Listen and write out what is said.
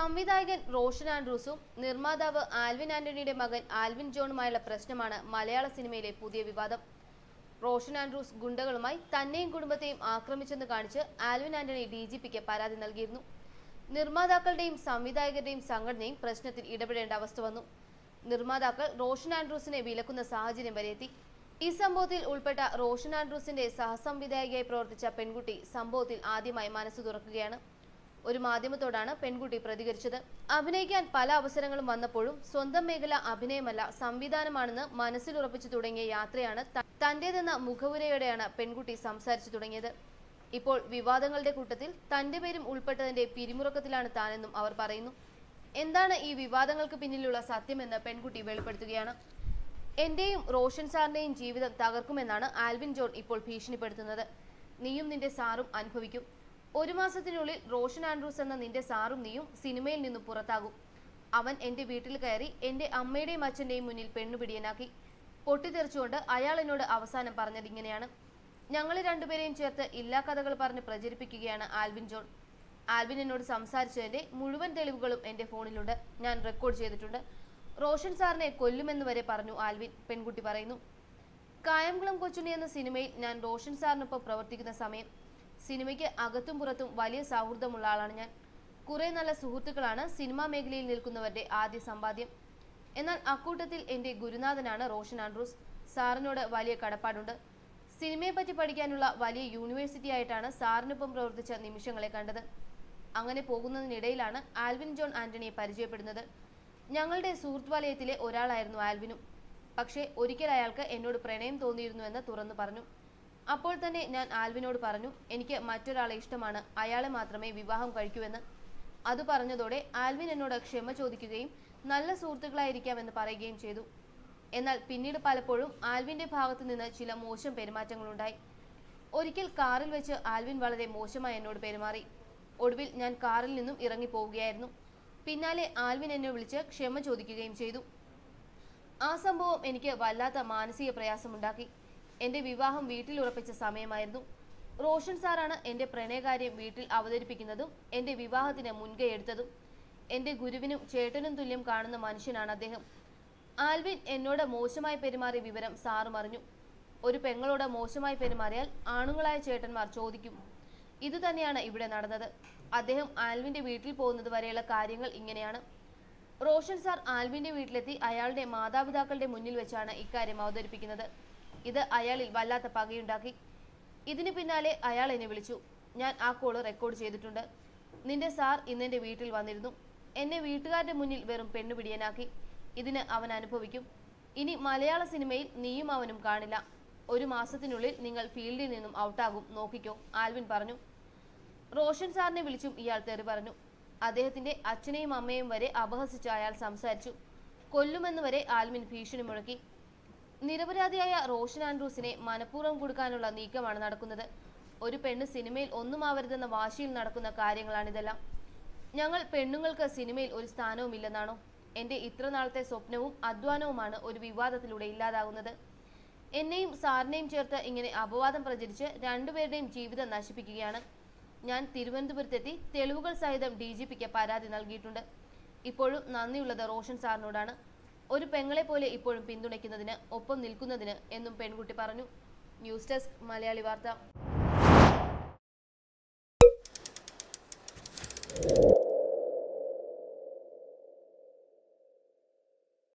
സംവിധായകൻ റോഷൻ ആൻഡ്രൂസും നിർമ്മാതാവ് ആൽവിൻ ആന്റണിയുടെ മകൻ ആൽവിൻ ജോണുമായുള്ള പ്രശ്നമാണ് മലയാള സിനിമയിലെ പുതിയ വിവാദം. റോഷൻ ആൻഡ്രൂസ് ഗുണ്ടകളുമായി തന്നെയും കുടുംബത്തെയും ആക്രമിച്ചെന്ന് കാണിച്ച് ആൽവിൻ ആന്റണി ഡി ജി പിക്ക് പരാതി നൽകിയിരുന്നു. നിർമ്മാതാക്കളുടെയും സംവിധായകരുടെയും സംഘടനയും പ്രശ്നത്തിൽ ഇടപെടേണ്ട അവസ്ഥ വന്നു. നിർമ്മാതാക്കൾ റോഷൻ ആൻഡ്രൂസിനെ വിലക്കുന്ന സാഹചര്യം വരെ എത്തി ഈ സംഭവത്തിൽ ഉൾപ്പെട്ട റോഷൻ ആൻഡ്രൂസിന്റെ സഹസംവിധായകയായി പ്രവർത്തിച്ച പെൺകുട്ടി സംഭവത്തിൽ ആദ്യമായി മനസ്സ് തുറക്കുകയാണ്. ഒരു മാധ്യമത്തോടാണ് പെൺകുട്ടി പ്രതികരിച്ചത്. അഭിനയിക്കാൻ പല അവസരങ്ങളും വന്നപ്പോഴും സ്വന്തം മേഖല അഭിനയമല്ല സംവിധാനമാണെന്ന് മനസ്സിലുറപ്പിച്ചു തുടങ്ങിയ യാത്രയാണ് തന്റേതെന്ന മുഖവുരയോടെയാണ് പെൺകുട്ടി സംസാരിച്ചു തുടങ്ങിയത്. ഇപ്പോൾ വിവാദങ്ങളുടെ കൂട്ടത്തിൽ തന്റെ പേരും ഉൾപ്പെട്ടതിന്റെ പിരിമുറക്കത്തിലാണ് താനെന്നും അവർ പറയുന്നു. എന്താണ് ഈ വിവാദങ്ങൾക്ക് പിന്നിലുള്ള സത്യമെന്ന് പെൺകുട്ടി വെളിപ്പെടുത്തുകയാണ്. എന്റെയും റോഷൻ സാറിന്റെയും ജീവിതം തകർക്കുമെന്നാണ് ആൽവിൻ ജോൺ ഇപ്പോൾ ഭീഷണിപ്പെടുത്തുന്നത്. നീയും നിന്റെ സാറും അനുഭവിക്കും. ഒരു മാസത്തിനുള്ളിൽ റോഷൻ ആൻഡ്രൂസ് എന്ന നിന്റെ സാറും നീയും സിനിമയിൽ നിന്ന് പുറത്താകും. അവൻ എന്റെ വീട്ടിൽ കയറി എന്റെ അമ്മയുടെയും അച്ഛന്റെയും മുന്നിൽ പെണ്ണുപിടിയനാക്കി പൊട്ടിത്തെറിച്ചുകൊണ്ട് അയാൾ എന്നോട് അവസാനം പറഞ്ഞത് ഇങ്ങനെയാണ്. ഞങ്ങളെ രണ്ടുപേരെയും ചേർത്ത് ഇല്ലാ കഥകൾ പറഞ്ഞ് പ്രചരിപ്പിക്കുകയാണ് ആൽവിൻ ജോൺ. ആൽവിൻ എന്നോട് സംസാരിച്ചതിന്റെ മുഴുവൻ തെളിവുകളും എന്റെ ഫോണിലുണ്ട്. ഞാൻ റെക്കോർഡ് ചെയ്തിട്ടുണ്ട്. റോഷൻ സാറിനെ കൊല്ലുമെന്ന് വരെ പറഞ്ഞു ആൽവിൻ പെൺകുട്ടി പറയുന്നു. കായംകുളം കൊച്ചുണ്ണി എന്ന സിനിമയിൽ ഞാൻ റോഷൻ സാറിനൊപ്പം പ്രവർത്തിക്കുന്ന സമയം സിനിമയ്ക്ക് അകത്തും പുറത്തും വലിയ സൗഹൃദമുള്ള ആളാണ് ഞാൻ. കുറെ നല്ല സുഹൃത്തുക്കളാണ് സിനിമാ മേഖലയിൽ നിൽക്കുന്നവരുടെ ആദ്യ സമ്പാദ്യം. എന്നാൽ അക്കൂട്ടത്തിൽ എന്റെ ഗുരുനാഥനാണ് റോഷൻ ആൻഡ്രൂസ്. സാറിനോട് വലിയ കടപ്പാടുണ്ട്. സിനിമയെ പറ്റി പഠിക്കാനുള്ള വലിയ യൂണിവേഴ്സിറ്റി ആയിട്ടാണ് സാറിനൊപ്പം പ്രവർത്തിച്ച നിമിഷങ്ങളെ കണ്ടത്. അങ്ങനെ പോകുന്നതിനിടയിലാണ് ആൽവിൻ ജോൺ ആന്റണിയെ പരിചയപ്പെടുന്നത്. ഞങ്ങളുടെ സുഹൃത്ത് വലയത്തിലെ ഒരാളായിരുന്നു ആൽവിനും. പക്ഷേ ഒരിക്കൽ അയാൾക്ക് എന്നോട് പ്രണയം തോന്നിയിരുന്നുവെന്ന് തുറന്നു പറഞ്ഞു. അപ്പോൾ തന്നെ ഞാൻ ആൽവിനോട് പറഞ്ഞു എനിക്ക് മറ്റൊരാളെ ഇഷ്ടമാണ്. അയാളെ മാത്രമേ വിവാഹം കഴിക്കൂവെന്ന്. അത് പറഞ്ഞതോടെ ആൽവിൻ എന്നോട് ക്ഷമ ചോദിക്കുകയും നല്ല സുഹൃത്തുക്കളായിരിക്കാമെന്ന് പറയുകയും ചെയ്തു. എന്നാൽ പിന്നീട് പലപ്പോഴും ആൽവിന്റെ ഭാഗത്തു നിന്ന് ചില മോശം പെരുമാറ്റങ്ങളുണ്ടായി. ഒരിക്കൽ കാറിൽ വെച്ച് ആൽവിൻ വളരെ മോശമായി എന്നോട് പെരുമാറി. ഒടുവിൽ ഞാൻ കാറിൽ നിന്നും ഇറങ്ങി പോവുകയായിരുന്നു പിന്നാലെ ആൽവിൻ എന്നെ വിളിച്ച് ക്ഷമ ചോദിക്കുകയും ചെയ്തു. ആ സംഭവം എനിക്ക് വല്ലാത്ത മാനസിക പ്രയാസമുണ്ടാക്കി. എന്റെ വിവാഹം വീട്ടിൽ ഉറപ്പിച്ച സമയമായിരുന്നു. റോഷൻ സാറാണ് എന്റെ പ്രണയകാര്യം വീട്ടിൽ അവതരിപ്പിക്കുന്നതും എന്റെ വിവാഹത്തിന് മുൻകൈ എടുത്തതും. എന്റെ ഗുരുവിനും ചേട്ടനും തുല്യം കാണുന്ന മനുഷ്യനാണ് അദ്ദേഹം. ആൽവിൻ എന്നോട് മോശമായി പെരുമാറിയ വിവരം സാറും അറിഞ്ഞു. ഒരു പെങ്ങളോട് മോശമായി പെരുമാറിയാൽ ആണുങ്ങളായ ചേട്ടന്മാർ ചോദിക്കും. ഇത് തന്നെയാണ് ഇവിടെ നടന്നത്. അദ്ദേഹം ആൽവിന്റെ വീട്ടിൽ പോകുന്നത് വരെയുള്ള കാര്യങ്ങൾ ഇങ്ങനെയാണ്. റോഷൻ സാർ ആൽവിന്റെ വീട്ടിലെത്തി അയാളുടെ മാതാപിതാക്കളുടെ മുന്നിൽ വെച്ചാണ് ഇക്കാര്യം അവതരിപ്പിക്കുന്നത്. ഇത് അയാളിൽ വല്ലാത്ത പകയുണ്ടാക്കി. ഇതിനു പിന്നാലെ അയാൾ എന്നെ വിളിച്ചു. ഞാൻ ആ കോൾ റെക്കോർഡ് ചെയ്തിട്ടുണ്ട്. നിന്റെ സാർ ഇന്നെന്റെ വീട്ടിൽ വന്നിരുന്നു. എന്നെ വീട്ടുകാരുടെ മുന്നിൽ വെറും പെണ്ണുപിടിയനാക്കി. ഇതിന് അവൻ അനുഭവിക്കും. ഇനി മലയാള സിനിമയിൽ നീയും അവനും കാണില്ല. ഒരു മാസത്തിനുള്ളിൽ നിങ്ങൾ ഫീൽഡിൽ നിന്നും ഔട്ടാകും. നോക്കിക്കോ ആൽവിൻ പറഞ്ഞു. റോഷൻ സാറിനെ വിളിച്ചും ഇയാൾ തെറി പറഞ്ഞു. അദ്ദേഹത്തിന്റെ അച്ഛനെയും അമ്മയും വരെ അപഹസിച്ച് അയാൾ സംസാരിച്ചു. കൊല്ലുമെന്ന് വരെ ആൽവിൻ ഭീഷണി മുഴക്കി. നിരപരാധിയായ റോഷൻ ആൻഡ്രൂസിനെ മനഃപൂർവം കൊടുക്കാനുള്ള നീക്കമാണ് നടക്കുന്നത്. ഒരു പെണ്ണ് സിനിമയിൽ ഒന്നും ആവരുതെന്ന വാശിയിൽ നടക്കുന്ന കാര്യങ്ങളാണിതെല്ലാം. ഞങ്ങൾ പെണ്ണുങ്ങൾക്ക് സിനിമയിൽ ഒരു സ്ഥാനവുമില്ലെന്നാണോ? എന്റെ ഇത്ര നാളത്തെ സ്വപ്നവും അധ്വാനവുമാണ് ഒരു വിവാദത്തിലൂടെ ഇല്ലാതാകുന്നത്. എന്നെയും സാറിനെയും ചേർത്ത് ഇങ്ങനെ അപവാദം പ്രചരിച്ച് രണ്ടുപേരുടെയും ജീവിതം നശിപ്പിക്കുകയാണ്. ഞാൻ തിരുവനന്തപുരത്തെത്തി തെളിവുകൾ സഹിതം ഡി പരാതി നൽകിയിട്ടുണ്ട്. ഇപ്പോഴും നന്ദിയുള്ളത് റോഷൻ സാറിനോടാണ്. ഒരു പെങ്ങളെ പോലെ ഇപ്പോഴും പിന്തുണയ്ക്കുന്നതിന് ഒപ്പം നിൽക്കുന്നതിന് എന്നും പെൺകുട്ടി പറഞ്ഞു. ന്യൂസ് ഡെസ്ക് മലയാളി വാർത്ത.